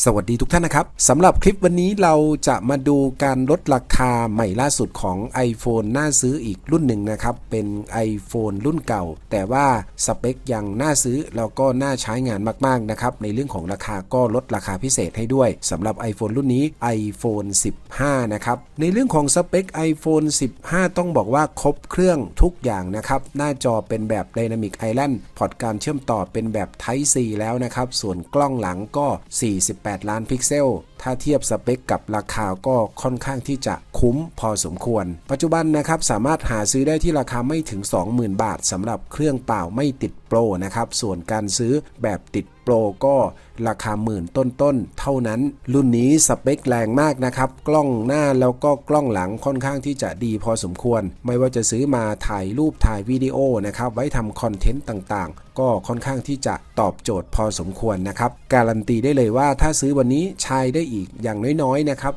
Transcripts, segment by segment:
สวัสดีทุกท่านนะครับสำหรับคลิปวันนี้เราจะมาดูการลดราคาใหม่ล่าสุดของ iPhone น่าซื้ออีกรุ่นหนึ่งนะครับ เป็น iPhone รุ่นเก่า แต่ว่าสเปคยังน่าซื้อแล้วก็น่าใช้งานมากๆนะครับในเรื่องของราคาก็ลดราคาพิเศษให้ด้วยสำหรับ iPhone รุ่นนี้ iPhone 15 นะครับ ในเรื่องของสเปค iPhone 15 ต้องบอกว่าครบเครื่องทุกอย่างนะครับ หน้าจอเป็นแบบ Dynamic Island พอร์ตการเชื่อมต่อเป็นแบบ Type C แล้วนะครับส่วนกล้องหลังก็ 40 18 ล้านพิกเซล ถ้าเทียบสเปคกับราคาก็ค่อนข้างที่จะคุ้มพอสมควร ปัจจุบันนะครับสามารถหาซื้อได้ที่ราคาไม่ถึง 20,000 บาทสำหรับเครื่องเปล่าไม่ติดโปรนะครับ ส่วนการซื้อแบบติดโปรก็ราคาหมื่นต้นๆ เท่านั้น รุ่นนี้สเปคแรงมากนะครับ กล้องหน้าแล้วก็กล้องหลังค่อนข้างที่จะดีพอสมควร ไม่ว่าจะซื้อมาถ่ายรูปถ่ายวิดีโอนะครับ ไว้ทำคอนเทนต์ต่างๆ ก็ค่อนข้างที่จะตอบโจทย์พอสมควรนะครับ การันตีได้เลยว่าถ้าซื้อวันนี้ใช้ได้อีกอย่างน้อยๆนะครับ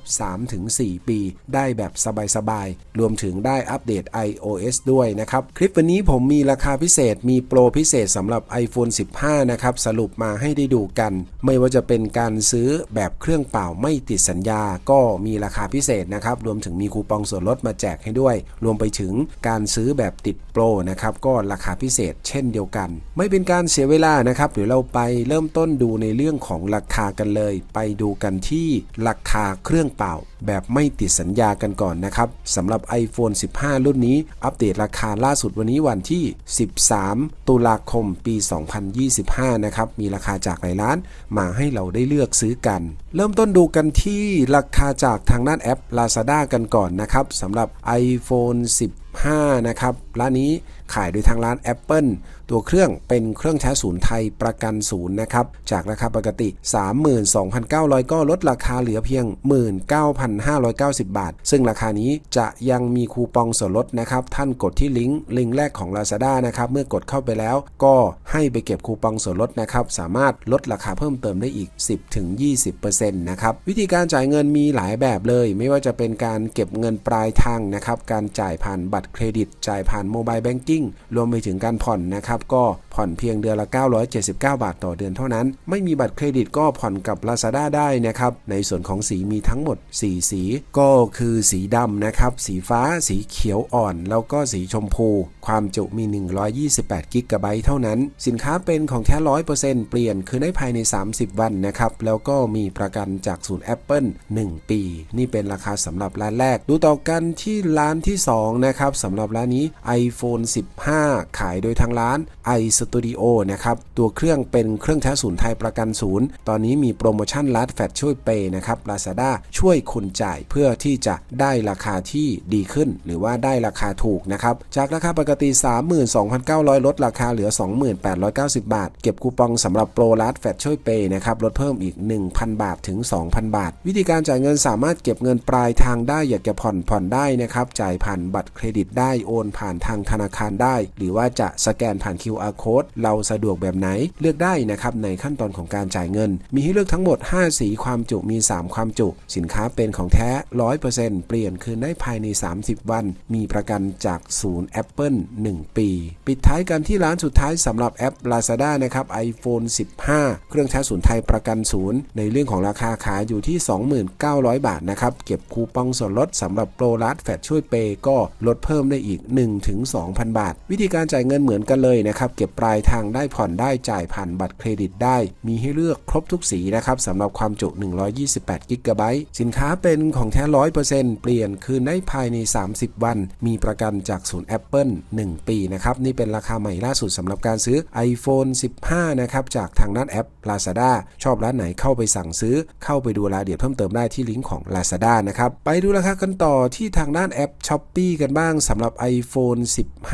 3-4 ปี ได้แบบสบายๆ รวมถึงได้อัปเดต iOS ด้วยนะครับ คลิปวันนี้ผมมีราคาพิเศษมีโปรพิเศษสำหรับ iPhone 15 นะครับ สรุปมาให้ได้ดูกัน ไม่ว่าจะเป็นการซื้อแบบเครื่องเปล่าไม่ติดสัญญา ก็มีราคาพิเศษนะครับ รวมถึงมีคูปองส่วนลดมาแจกให้ด้วย รวมไปถึงการซื้อแบบติดโปรนะครับ ก็ราคาพิเศษเช่นเดียวกัน ไม่เป็นการเสียเวลานะครับเดี๋ยวเราไปเริ่มต้นดูในเรื่องของราคากันเลย ไปดูกันที่ราคาเครื่องเปล่า แบบไม่ติดสัญญากันก่อนนะครับสำหรับ iPhone 15 รุ่นนี้ อัปเดตราคาล่าสุดวันนี้วันที่ 13 ตุลาคมปี 2025 นะครับ มีราคาจากหลายร้านมาให้เราได้เลือกซื้อกัน เริ่มต้นดูกันที่ราคาจากทางด้านแอป Lazada กันก่อนนะครับสำหรับ iPhone 15นะครับร้านนี้ขายโดยทางร้าน Apple ตัวเครื่องเป็นเครื่องใช้ศูนย์ไทยประกันศูนย์นะครับจากราคาปกติ 32,900 ก็ลดราคาเหลือเพียง 19,590 บาท ซึ่งราคานี้จะยังมีคูปองส่วนลดนะครับ ท่านกดที่ลิงก์ลิงก์แรกของ Lazada นะครับ เมื่อกดเข้าไปแล้วก็ให้ไปเก็บคูปองส่วนลดนะครับ สามารถลดราคาเพิ่มเติมได้อีก 10-20%นะครับ วิธีการจ่ายเงินมีหลายแบบเลย ไม่ว่าจะเป็นการเก็บเงินปลายทางนะครับ การจ่ายผ่านบัตรเครดิต จ่ายผ่านโมบายแบงกิ้งรวมไปถึงการผ่อนนะครับก็ผ่อนเพียงเดือนละ 979 บาทต่อเดือนเท่านั้น ไม่มีบัตรเครดิตก็ผ่อนกับ Lazada ได้นะครับ ในส่วนของสีมีทั้งหมด 4 สี ก็คือสีดำนะครับ สีฟ้าสีเขียวอ่อน แล้วก็สีชมพู ความจุมี 128กิกะไบต์เท่านั้น สินค้าเป็นของแท้ 100%เปลี่ยนคือได้ภายใน 30 วันนะครับ แล้วก็มีประกันจากศูนย์ Apple 1 ปี นี่เป็นราคาสำหรับร้านแรก ดูต่อกันที่ร้านที่ 2 นะครับสำหรับร้านนี้ iPhone 15 ขายโดยทางร้าน iStudio นะครับตัวเครื่องเป็นเครื่องใช้ศูนย์ไทยประกันศูนย์ ตอนนี้มีโปรโมชั่นลัดแฟตช่วยเปย์นะครับ Lazada ช่วยคุณจ่ายเพื่อที่จะได้ราคาที่ดีขึ้น หรือว่าได้ราคาถูกนะครับจากราคาปกติ 32,900 ลดราคาเหลือ 2890 บาท เก็บคูปองสำหรับโปรลัดแฟตช่วยเปย์นะครับลดเพิ่มอีก 1,000 บาทถึง 2,000 บาท วิธีการจ่ายเงินสามารถเก็บเงินปลายทางได้อยากจะผ่อนผ่อนได้นะครับจ่ายผ่านบัตรเครดิตได้โอนผ่านทางธนาคารได้ หรือว่าจะสแกนผ่าน QR code เราสะดวกแบบไหนเลือกได้นะครับในขั้นตอนของการจ่ายเงิน มีให้เลือกทั้งหมด 5 สีความจุมี 3 ความจุ สินค้าเป็นของแท้ 100%เปลี่ยนคืนได้ภายใน 30 วัน มีประกันจากศูนย์ Apple 1 ปี ปิดท้ายกันที่ร้านสุดท้ายสำหรับแอป Lazada นะครับ iPhone 15 เครื่องใช้ศูนย์ไทยประกันศูนย์ ในเรื่องของราคาขายอยู่ที่ 29,000 บาทนะครับ เก็บคูปองส่วนลดสำหรับโปรลัดแฟตช่วยเปย์ก็ลดเพิ่มได้อีก 1-2,000 บาท วิธีการจ่ายเงินเหมือนกันเลยนะครับ เก็บปลายทางได้ผ่อนได้จ่ายผ่านบัตรเครดิตได้ มีให้เลือกครบทุกสีนะครับสำหรับความจุ 128 กิกะไบต์สินค้าเป็นของแท้ 100%เปลี่ยนคืนได้ภายใน 30 วัน มีประกันจากศูนย์ Apple 1 ปีนะครับนี่เป็นราคาใหม่ล่าสุดสำหรับการซื้อ iPhone 15 นะครับจากทางด้านแอป Lazada ชอบร้านไหนเข้าไปสั่งซื้อ เข้าไปดูรายละเอียดเพิ่มเติมได้ที่ลิงก์ของ Lazada นะครับไปดูราคากันต่อที่ทางด้านแอป Shopee กันบ้างสำหรับ iPhone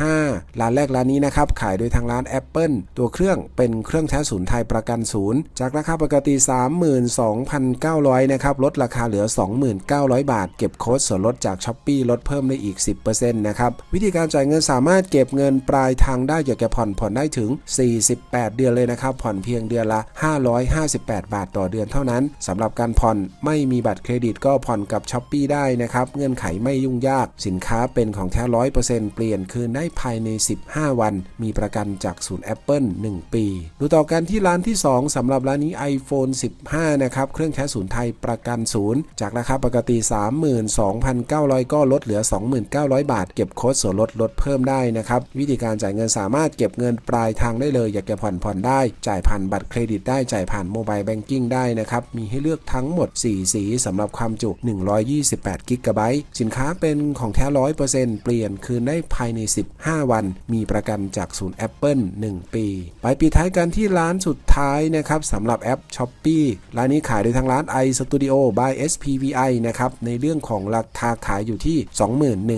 15 ร้านแรกร้านนี้นะครับขายโดยทางร้าน Apple ตัวเครื่องเป็นเครื่องใช้ศูนย์ไทยประกันศูนย์จากราคาปกติ 32,900นะครับลดราคาเหลือ 2,900 บาท เก็บโค้ดส่วนลดจาก Shopee ลดเพิ่มได้อีก 10%นะครับวิธีการจ่ายเงินสามารถเก็บเงินปลายทางได้อยากจะผ่อนผ่อนได้ถึง 48 เดือนเลยนะครับผ่อนเพียงเดือนละ 558 บาทต่อเดือนเท่านั้นสำหรับการผ่อนไม่มีบัตรเครดิตก็ผ่อนกับ Shopee ได้นะครับเงื่อนไขไม่ยุ่งยาก สินค้าเป็นของแท้100%เปลี่ยนคืนได้ภายายใน 15 วัน มีประกันจากศูนย์ Apple 1 ปี ดูต่อกันที่ร้านที่ 2สำหรับร้านนี้ iPhone 15 นะครับ เครื่องใช้ศูนย์ไทยประกันศูนย์ จากราคาปกติ 32,900 ก็ลดเหลือ 2,900 บาท เก็บโค้ดส่วนลดลดเพิ่มได้นะครับ วิธีการจ่ายเงินสามารถเก็บเงินปลายทางได้เลย อยากจะผ่อนผ่อนได้ จ่ายผ่านบัตรเครดิตได้ จ่ายผ่านโมบายแบงกิ้งได้นะครับ มีให้เลือกทั้งหมด 4 สีสำหรับความจุ 128กิกะไบต์ สินค้าเป็นของแท้ 100%เปลี่ยนคืนได้ภายใน 15 วัน มีประกันจากศูนย์ Apple 1 ปี ไปปิดท้ายกันที่ร้านสุดท้ายนะครับสำหรับแอป s h o p e e ร้านนี้ขายโดยทางร้าน iStudio by SPVI นะครับในเรื่องของราคาขายอยู่ที่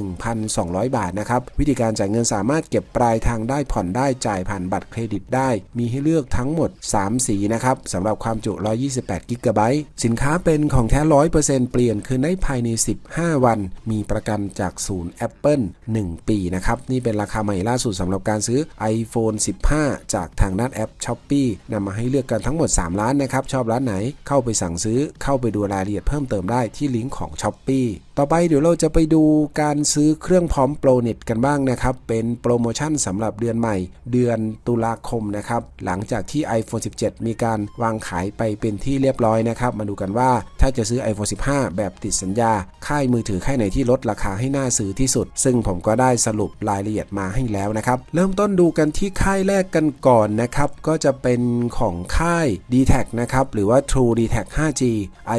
21,200 บาทนะครับวิธีการจ่ายเงินสามารถเก็บปลายทางได้ผ่อนได้จ่ายผ่านบัตรเครดิตได้ มีให้เลือกทั้งหมด 3 สีนะครับสำหรับความจุ 128 กิกะไบต์สินค้าเป็นของแท้ 100%เปลี่ยนคืนได้ภายใน 15 วัน มีประกันจากศูนย์ Apple 1 ปีนะครับนี่เป็นราคาใหม่ล่าสุดสำหรับการซื้อ iPhone 15 จากทางด้านแอป s h o p e e นำมาให้เลือกกันทั้งหมด 3 ร้านนะครับ ชอบร้านไหนเข้าไปสั่งซื้อเข้าไปดูรายละเอียดเพิ่มเติมได้ที่ลิงก์ของ s h o p e e ต่อไปเดี๋ยวเราจะไปดูการซื้อเครื่องพร้อมโปรเน็ตกันบ้างนะครับ เป็นโปรโมชั่นสำหรับเดือนใหม่ เดือนตุลาคมนะครับ หลังจากที่ iPhone 17 มีการวางขายไปเป็นที่เรียบร้อยนะครับ มาดูกันว่าถ้าจะซื้อ iPhone 15 แบบติดสัญญา ค่ายมือถือค่ายไหนที่ลดราคาให้น่าซื้อที่สุด ซึ่งผมก็ได้สรุปรายละเอียดมาให้แล้วนะครับ เริ่มต้นดูกันที่ค่ายแรกกันก่อนนะครับ ก็จะเป็นของค่าย d t แทนะครับ หรือว่า True d t แท 5G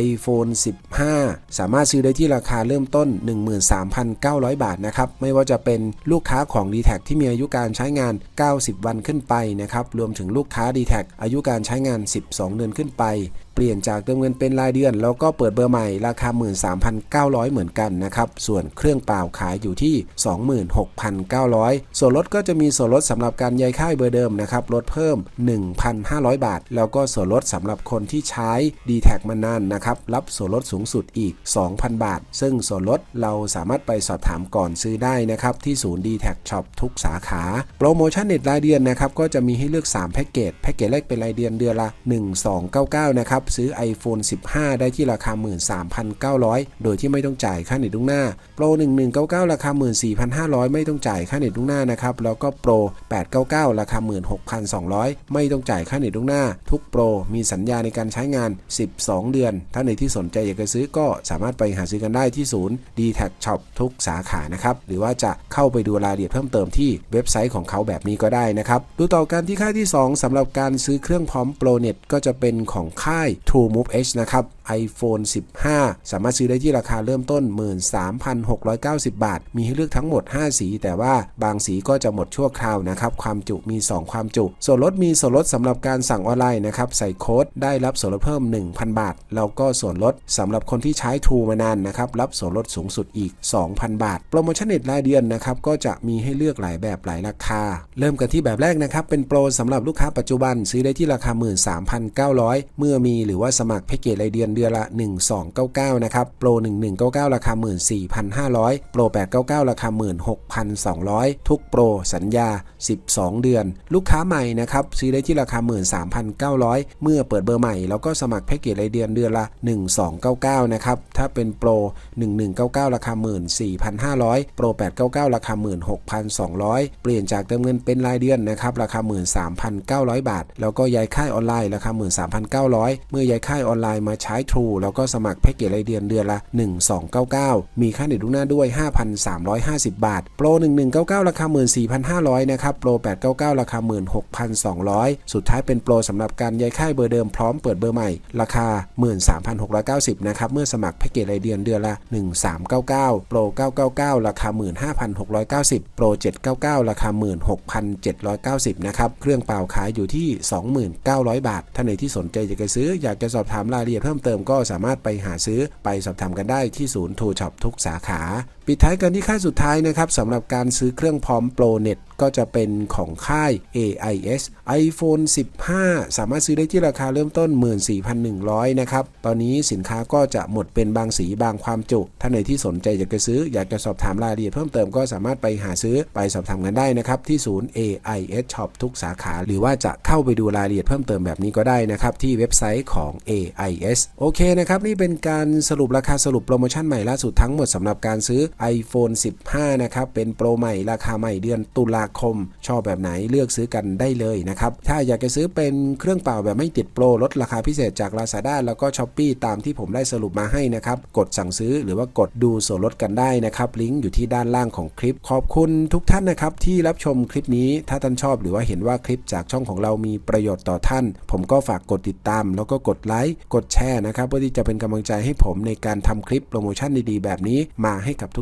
iPhone 15 สามารถซื้อได้ที่ราคาเริ่มต้น 13,900 บาทนะครับ ไม่ว่าจะเป็นลูกค้าของ d t แทที่มีอายุการใช้งาน 90 วันขึ้นไปนะครับ รวมถึงลูกค้า d t แทอายุการใช้งาน 12 เดือนขึ้นไป เปลี่ยนจากเติมเงินเป็นรายเดือน แล้วก็เปิดเบอร์ใหม่ราคา 13,900 เหมือนกันนะครับ ส่วนเครื่องเปล่าขายอยู่ที่ 26,900 ส่วนลดก็จะมีส่วนลดสำหรับการย้ายค่ายเบอร์เดิมนะครับลดเพิ่ม 1,500 บาท แล้วก็ส่วนลดสำหรับคนที่ใช้ d t แทมานานนะครับรับส่วนลดสูงสุดอีก 2,000 บาท ซึ่งส่วนลดเราสามารถไปสอบถามก่อนซื้อได้นะครับที่ศูนย์ d t แทช็อปทุกสาขา โปรโมชั่นเน็ตรายเดือนนะครับก็จะมีให้เลือก 3 แพ็กเกจแพ็กเกจแรกเป็นรายเดือนเดือนละ 1299 นะครับซื้อ iPhone 15 ได้ที่ราคา 13,900 โดยที่ไม่ต้องจ่ายค่าเน็ตล่วงหน้า โปร 1199 ราคา 14,500 ไม่ต้องจ่ายค่าเน็ตล่วงหน้านะครับ แล้วก็โปร 899 ราคา 16,200 ไม่ต้องจ่ายค่าเน็ตล่วงหน้า ทุกโปร มีสัญญาในการใช้งาน 12 เดือน ถ้าในที่สนใจอยากจะซื้อก็สามารถไปหาซื้อกันได้ที่ศูนย์ d t แท Shop ทุกสาขานะครับ หรือว่าจะเข้าไปดูรายละเอียดเพิ่มเติมที่เว็บไซต์ของเขาแบบนี้ก็ได้นะครับ ดูต่อกันที่ค่ายที่ 2สำหรับการซื้อเครื่องพร้อมโปรเน็ตก็จะเป็นของค่าย True Move H นะครับ iPhone 15 สามารถซื้อได้ที่ราคาเริ่มต้น 13,690 บาท มีให้เลือกทั้งหมด 5 สี แต่ว่าบางสีก็จะหมดชั่วคราวนะครับ ความจุมี 2 ความจุ ส่วนลดมีส่วนลดสำหรับการสั่งออนไลน์นะครับ ใส่โค้ดได้รับส่วนลดเพิ่ม 1,000 บาท แล้วก็ส่วนลดสำหรับคนที่ใช้ True มานานนะครับ รับส่วนลดสูงสุดอีก 2,000 บาท โปรโมชั่นเน็ตรายเดือนนะครับ ก็จะมีให้เลือกหลายแบบหลายราคา เริ่มกันที่แบบแรกนะครับ เป็นโปรสำหรับลูกค้าปัจจุบันซื้อได้ที่ราคา 13,900 เมื่อมีหรือว่าสมัครแพ็กเกจรายเดือนเดือนละ 1299 นะครับ โปร 1199 ราคา 14,500 โปร 899 ราคา 16,200 ทุกโปรสัญญา 12 เดือน ลูกค้าใหม่นะครับ ซื้อได้ที่ราคา 13,900 เมื่อเปิดเบอร์ใหม่ แล้วก็สมัครแพ็กเกจรายเดือนเดือนละ 1299 นะครับ ถ้าเป็นโปร 1199 ราคา 14,500 โปร 899 ราคา 16,200 เปลี่ยนจากเติมเงินเป็นรายเดือนนะครับ ราคา 13,900 บาท แล้วก็ย้ายค่ายออนไลน์ราคา 13,900 เมื่อย้ายค่ายออนไลน์มาใช้ True แล้วก็สมัครแพ็กเกจรายเดือนเดือนละ 1299 มีค่าเน็ตลูกหน้าด้วย 5,350 บาท โปร 1199 ราคา 14,500 นะครับ โปร 899 ราคา 16,200 สุดท้ายเป็นโปรสำหรับการย้ายค่ายเบอร์เดิมพร้อมเปิดเบอร์ใหม่ ราคา 13,690 นะครับ เมื่อสมัครแพ็กเกจรายเดือนเดือนละ 1399 โปร 999 ราคา 15,690 โปร 799 ราคา 16,790 นะครับ เครื่องเป่าขายอยู่ที่ 29,000บาทถ้านในที่สนใจอยากจะซื้อ อยากจะสอบถามรายละเอียดเพิ่มเติมก็สามารถไปหาซื้อไปสอบถามกันได้ที่ศูนย์ทูช็อปทุกสาขา ปิดท้ายกันที่ค่ายสุดท้ายนะครับสำหรับการซื้อเครื่องพร้อมโปรเน็ตก็จะเป็นของค่าย AIS iPhone 15 สามารถซื้อได้ที่ราคาเริ่มต้น 14,100 นะครับ ตอนนี้สินค้าก็จะหมดเป็นบางสีบางความจุ ท่านไหนที่สนใจอยากจะซื้อ อยากจะสอบถามรายละเอียดเพิ่มเติมก็สามารถไปหาซื้อไปสอบถามกันได้นะครับ ที่ศูนย์ AIS Shop ทุกสาขา หรือว่าจะเข้าไปดูรายละเอียดเพิ่มเติมแบบนี้ก็ได้นะครับ ที่เว็บไซต์ของ AIS โอเคนะครับ นี่เป็นการสรุปราคาสรุปโปรโมชั่นใหม่ล่าสุดทั้งหมดสำหรับการซื้อ iPhone 15 นะครับ เป็นโปรใหม่ราคาใหม่เดือนตุลาคม ชอบแบบไหนเลือกซื้อกันได้เลยนะครับ ถ้าอยากจะซื้อเป็นเครื่องเป่าแบบไม่ติดโปรลดราคาพิเศษจาก Lazada แล้วก็ s h อ p e e ตามที่ผมได้สรุปมาให้นะครับ กดสั่งซื้อหรือว่ากดดูส่วนลดกันได้นะครับ ลิงก์อยู่ที่ด้านล่างของคลิป ขอบคุณทุกท่านนะครับที่รับชมคลิปนี้ ถ้าท่านชอบหรือว่าเห็นว่าคลิปจากช่องของเรามีประโยชน์ต่อท่าน ผมก็ฝากกดติดตาม แล้วก็กดไลค์กดแชร์นะครับเพื่อที่จะเป็นกำลังใจให้ผมในการทำคลิปโปรโมชั่นดีๆ แบบนี้มาให้กับทุ